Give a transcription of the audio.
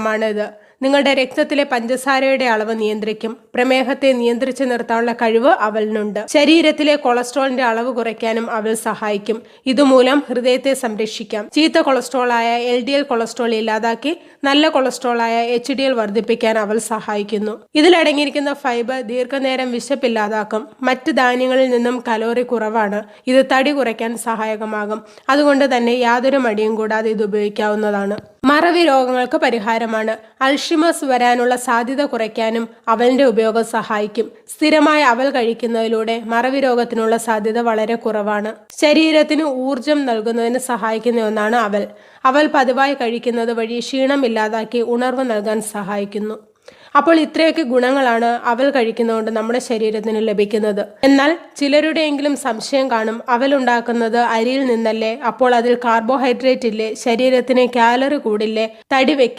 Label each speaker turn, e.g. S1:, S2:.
S1: ഇത്. നിങ്ങളുടെ രക്തത്തിലെ പഞ്ചസാരയുടെ അളവ് നിയന്ത്രിക്കും. പ്രമേഹത്തെ നിയന്ത്രിച്ചു നിർത്താനുള്ള കഴിവ് അവലിനുണ്ട് ശരീരത്തിലെ കൊളസ്ട്രോളിന്റെ അളവ് കുറയ്ക്കാനും അവൽ സഹായിക്കും. ഇതുമൂലം ഹൃദയത്തെ സംരക്ഷിക്കാം. ചീത്ത കൊളസ്ട്രോളായ എൽ ഡി എൽ കൊളസ്ട്രോൾ ഇല്ലാതാക്കി നല്ല കൊളസ്ട്രോളായ എച്ച് ഡി എൽ വർദ്ധിപ്പിക്കാൻ അവൽ സഹായിക്കുന്നു. ഇതിലടങ്ങിയിരിക്കുന്ന ഫൈബർ ദീർഘനേരം വിശപ്പില്ലാതാക്കും. മറ്റ് ധാന്യങ്ങളിൽ നിന്നും കലോറി കുറവാണ്. ഇത് തടി കുറയ്ക്കാൻ സഹായകമാകും. അതുകൊണ്ട് തന്നെ യാതൊരു മടിയും കൂടാതെ ഇത് ഉപയോഗിക്കാവുന്നതാണ്. മറവി രോഗങ്ങൾക്ക് പരിഹാരമാണ്. അൾഷിമസ് വരാനുള്ള സാധ്യത കുറയ്ക്കാനും അവലിന്റെ ഉപയോഗം സഹായിക്കും. സ്ഥിരമായി അവൽ കഴിക്കുന്നതിലൂടെ മറവി രോഗത്തിനുള്ള സാധ്യത വളരെ കുറവാണ്. ശരീരത്തിന് ഊർജം നൽകുന്നതിന് സഹായിക്കുന്ന ഒന്നാണ് അവൽ. അവൽ പതിവായി കഴിക്കുന്നത് വഴി ക്ഷീണം ഇല്ലാതാക്കി ഉണർവ് നൽകാൻ സഹായിക്കുന്നു. അപ്പോൾ ഇത്രയൊക്കെ ഗുണങ്ങളാണ് അവൽ കഴിക്കുന്നതുകൊണ്ട് നമ്മുടെ ശരീരത്തിന് ലഭിക്കുന്നത്. എന്നാൽ ചിലരുടെയെങ്കിലും സംശയം കാണും അവൽ ഉണ്ടാക്കുന്നത് അരിയിൽ നിന്നല്ലേ അപ്പോൾ അതിൽ കാർബോഹൈഡ്രേറ്റ് ഇല്ലേ ശരീരത്തിന് കാലറി കൂടില്ലേ തടി വെക്കില്ലേ